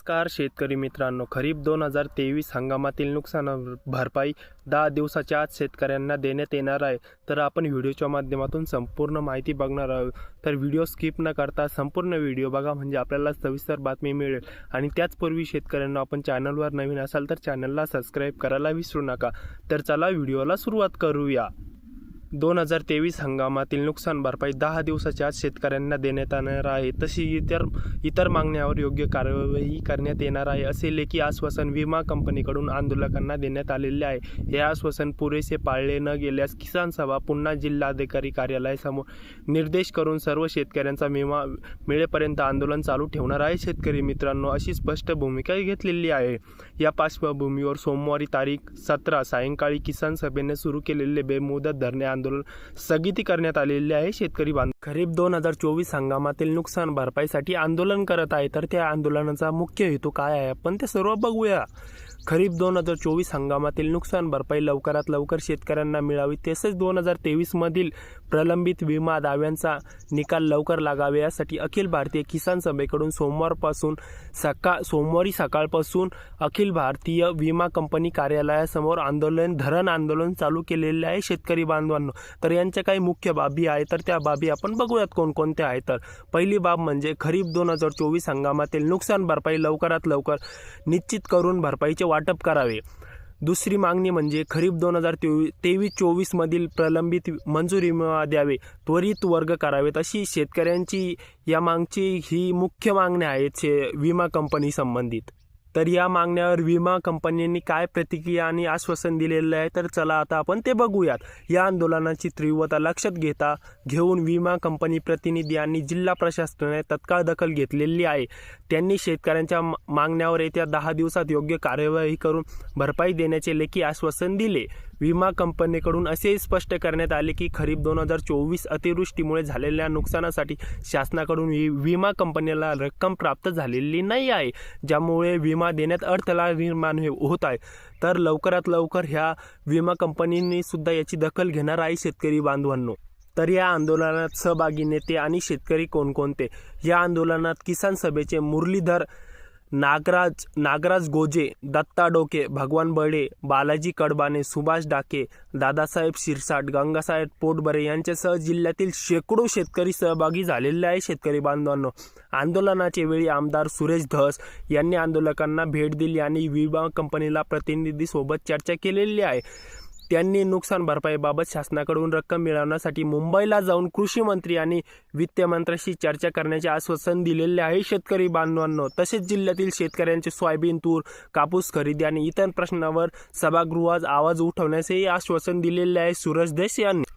नमस्कार शेतकरी मित्रांनो. खरीप दोन हजार तेवीस हंगामातील नुकसान भरपाई दहा दिवसाच्या आत शेतकऱ्यांना देण्यात येणार आहे. तर आपण व्हिडिओच्या माध्यमातून संपूर्ण माहिती बघणार आहोत. तर व्हिडिओ स्किप न करता संपूर्ण व्हिडिओ बघा म्हणजे आपल्याला सविस्तर बातमी मिळेल. आणि त्याचपूर्वी शेतकऱ्यांना आपण चॅनलवर नवीन असाल तर चॅनलला सबस्क्राईब करायला विसरू नका. तर चला व्हिडिओला सुरुवात करूया. दोन हजार तेवीस हंगामातील नुकसान भरपाई दहा दिवसाच्या आत शेतकऱ्यांना देण्यात येणार आहे. तशी इतर इतर मागण्यावर योग्य कारवाई करण्यात येणार आहे असे लेखी आश्वासन विमा कंपनीकडून आंदोलकांना देण्यात आलेले आहे. हे आश्वासन पुरेसे पाळले न गेल्यास किसान सभा पुन्हा जिल्हाधिकारी कार्यालयासमोर निर्देश करून सर्व शेतकऱ्यांचा विमा मिळेपर्यंत आंदोलन चालू ठेवणार आहे. शेतकरी मित्रांनो अशी स्पष्ट भूमिका घेतलेली आहे. या पार्श्वभूमीवर सोमवारी तारीख सतरा सायंकाळी किसान सभेने सुरू केलेले बेमुदत धरणे आंदोलन स्थगिती करण्यात आलेले आहे. शेतकरी बांधव खरीप दोन हजार चोवीस हंगामातील नुकसान भरपाईसाठी आंदोलन करत आहे. तर त्या आंदोलनाचा मुख्य हेतू काय आहे? आपण ते सर्व बघूया. खरीप दोन हजार चोवीस हंगामातील नुकसान भरपाई लवकरात लवकर शेतकऱ्यांना मिळावी. तसेच दोन हजार तेवीसमधील प्रलंबित विमा दाव्यांचा निकाल लवकर लागावे. यासाठी अखिल भारतीय किसान सभेकडून सोमवारपासून सकाळ सोमवारी सकाळपासून अखिल भारतीय विमा कंपनी कार्यालयासमोर आंदोलन धरण आंदोलन चालू केलेले आहे. शेतकरी बांधवांना तर यांच्या काही मुख्य बाबी आहे तर त्या बाबी आपण बघूयात कोणकोणत्या आहेत. तर पहिली बाब म्हणजे खरीप दोन हजार चोवीस हंगामातील नुकसान भरपाई लवकरात लवकर निश्चित करून भरपाईचे वाटप करावे. दुसरी मागणी म्हणजे खरीप दोन हजार तेवीस तेवीस चोवीसमधील प्रलंबित मंजुरी विमा द्यावे त्वरित वर्ग करावेत अशी शेतकऱ्यांची या मागची ही मुख्य मागण्या आहेत शे विमा कंपनी संबंधित. तर या मागण्यावर विमा कंपन्यांनी काय प्रतिक्रिया आणि आश्वासन दिलेलं आहे? तर चला आता आपण ते बघूयात. या आंदोलनाची तीव्रता लक्षात घेता घेऊन विमा कंपनी प्रतिनिधी आणि जिल्हा प्रशासनाने तत्काळ दखल घेतलेली आहे. त्यांनी शेतकऱ्यांच्या मा- मागण्यावर येत्या दहा दिवसात योग्य कार्यवाही करून भरपाई देण्याचे लेखी आश्वासन दिले. विमा कंपनीकडून असेही स्पष्ट करण्यात आले की खरीप दोन हजार चोवीस अतिवृष्टीमुळे झालेल्या नुकसानासाठी शासनाकडून वि- विमा कंपनीला रक्कम प्राप्त झालेली नाही आहे ज्यामुळे विमा देण्यात अडथळा निर्माण होत आहे. तर लवकरात लवकर ह्या विमा कंपनींनी सुद्धा याची दखल घेणार आहे शेतकरी बांधवांनो. तर या आंदोलनात सहभागी नेते आणि शेतकरी कोणकोणते? या आंदोलनात किसान सभेचे मुरलीधर नागराज नागराज गोजे दत्ता डोके भगवान बळे बालाजी कडबाने सुभाष डाके दादासाहेब शिरसाट गंगासाहेब पोटबरे यांच्यासह जिल्ह्यातील शेकडो शेतकरी सहभागी झालेले आहे शेतकरी बांधवांनो. आंदोलनाच्या वेळी आमदार सुरेश धस यांनी आंदोलकांना भेट दिली आणि विमा कंपनीला प्रतिनिधी सोबत चर्चा केलेली आहे. त्यांनी नुकसान भरपाईबाबत शासनाकडून रक्कम मिळवण्यासाठी मुंबईला जाऊन कृषी मंत्री आणि वित्त मंत्र्यांशी चर्चा करण्याचे आश्वासन दिलेले आहे शेतकरी बांधवांनो. तसेच जिल्ह्यातील शेतकऱ्यांचे सोयाबीन तूर कापूस खरेदी आणि इतर प्रश्नावर सभागृहात आवाज उठवण्याचेही आश्वासन दिलेले आहे. सूरज देश यांनी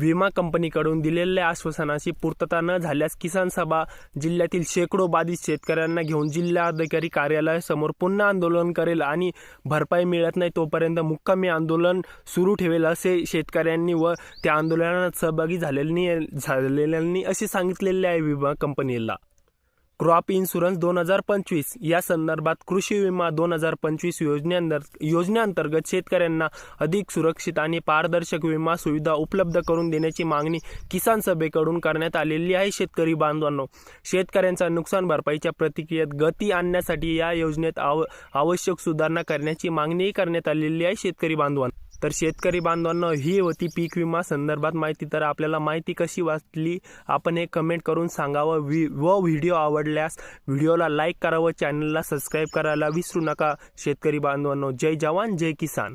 विमा कंपनीकडून दिलेल्या आश्वासनाची पूर्तता न झाल्यास किसान सभा जिल्ह्यातील शेकडो बाधित शेतकऱ्यांना घेऊन जिल्हाधिकारी कार्यालयासमोर पुन्हा आंदोलन करेल आणि भरपाई मिळत नाही तोपर्यंत मुक्कामी आंदोलन सुरू ठेवेल असे शेतकऱ्यांनी व त्या आंदोलनात सहभागी झालेल्यांनी झालेल्यांनी असे सांगितलेले आहे विमा कंपनीला. क्रॉप इन्शुरन्स दोन हजार पंचवीस. या संदर्भात कृषी विमा दोन हजार पंचवीस योजनेअंतर योजनेअंतर्गत शेतकऱ्यांना अधिक सुरक्षित आणि पारदर्शक विमा सुविधा उपलब्ध करून देण्याची मागणी किसान सभेकडून करण्यात आलेली आहे शेतकरी बांधवांनो. शेतकऱ्यांचा नुकसान भरपाईच्या प्रतिक्रियेत गती आणण्यासाठी या योजनेत आव आवश्यक सुधारणा करण्याची मागणीही करण्यात आलेली आहे शेतकरी बांधवांना. तर शेतकरी बांधवांना ही होती पीक विमा संदर्भात माहिती. तर आपल्याला माहिती कशी वाचली आपण हे कमेंट करून सांगावं. वि व व्हिडिओ आवडल्यास व्हिडिओला लाईक करावं चॅनलला सबस्क्राईब करायला विसरू नका. शेतकरी बांधवांनो जय जवान जय किसान.